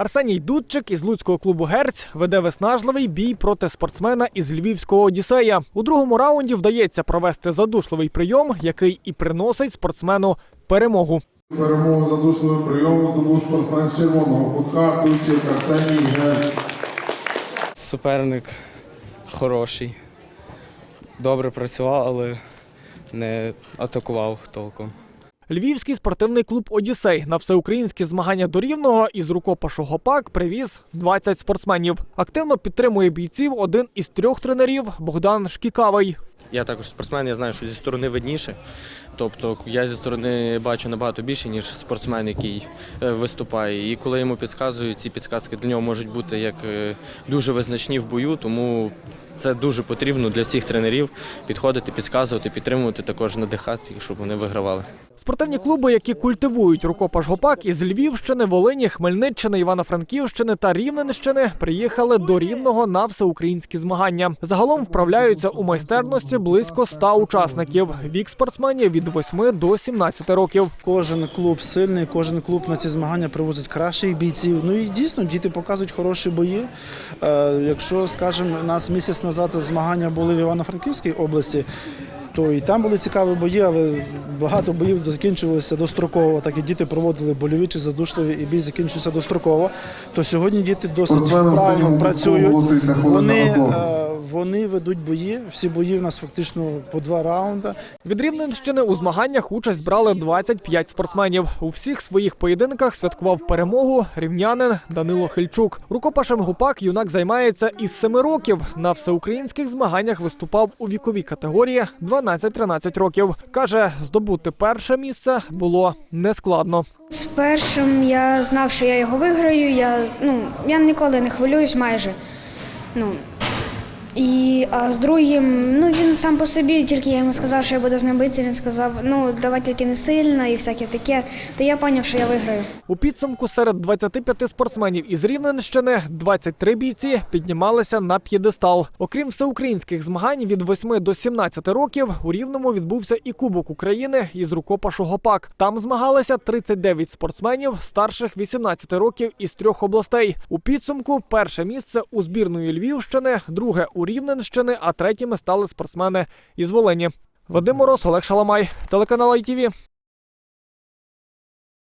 Арсеній Дудчик із луцького клубу Герць веде виснажливий бій проти спортсмена із львівського Одіссея. У другому раунді вдається провести задушливий прийом, який і приносить спортсмену перемогу. Перемогу задушливим прийомом здобув спортсмен з червоного кутка Дучик Арсеній Герц. Суперник хороший. Добре працював, але не атакував толком. Львівський спортивний клуб Одіссей на всеукраїнські змагання до рівного із рукопашу гопак привіз 20 спортсменів. Активно підтримує бійців один із трьох тренерів Богдан Шкікавий. Я також спортсмен, я знаю, що зі сторони видніше. Тобто я зі сторони бачу набагато більше, ніж спортсмен, який е, виступає. І коли йому підказують, ці підказки для нього можуть бути як е, дуже визначні в бою, тому це дуже потрібно для всіх тренерів підходити, підказувати, підтримувати, також надихати, щоб вони вигравали. Спортивні клуби, які культивують рукопаш гопак із Львівщини, Волині, Хмельниччини, Івано-Франківщини та Рівненщини, приїхали до Рівного на всеукраїнські змагання. Загалом вправляються у майстерності близько 100 учасників. Вік спортсменів від 8 до 17 років. Кожен клуб сильний, кожен клуб на ці змагання привозить кращих бійців. Ну і дійсно діти показують хороші бої. Е, якщо, скажімо, у нас місяць назад змагання були в Івано-Франківській області, то і там були цікаві бої, але багато боїв закінчувалося достроково. Так і діти проводили больові чи задушливі, і бій закінчився достроково. То сьогодні діти досить правильно вправно працюють. Вони, вони ведуть бої. Всі бої в нас фактично по два раунди. Від Рівненщини у змаганнях участь брали 25 спортсменів. У всіх своїх поєдинках святкував перемогу рівнянин Данило Хильчук. Рукопашем гупак юнак займається із 7 років. На всеукраїнських змаганнях виступав у віковій категорії 12-13 років. Каже, здобути перше місце було нескладно. З першим я знав, що я його виграю. Я, ну, я ніколи не хвилююсь майже. Ну, і, а з другим, ну він сам по собі, тільки я йому сказав, що я буду з ним битися, він сказав, ну давай тільки не сильно і всяке таке. То я зрозумів, що я виграю. У підсумку серед 25 спортсменів із Рівненщини 23 бійці піднімалися на п'єдестал. Окрім всеукраїнських змагань від 8 до 17 років у Рівному відбувся і Кубок України із рукопашу гопак. Там змагалися 39 спортсменів старших 18 років із трьох областей. У підсумку перше місце у збірної Львівщини, друге у Рівненщини, а третіми стали спортсмени із Волині. Вадим Мороз, Олег Шаламай, телеканал ITV.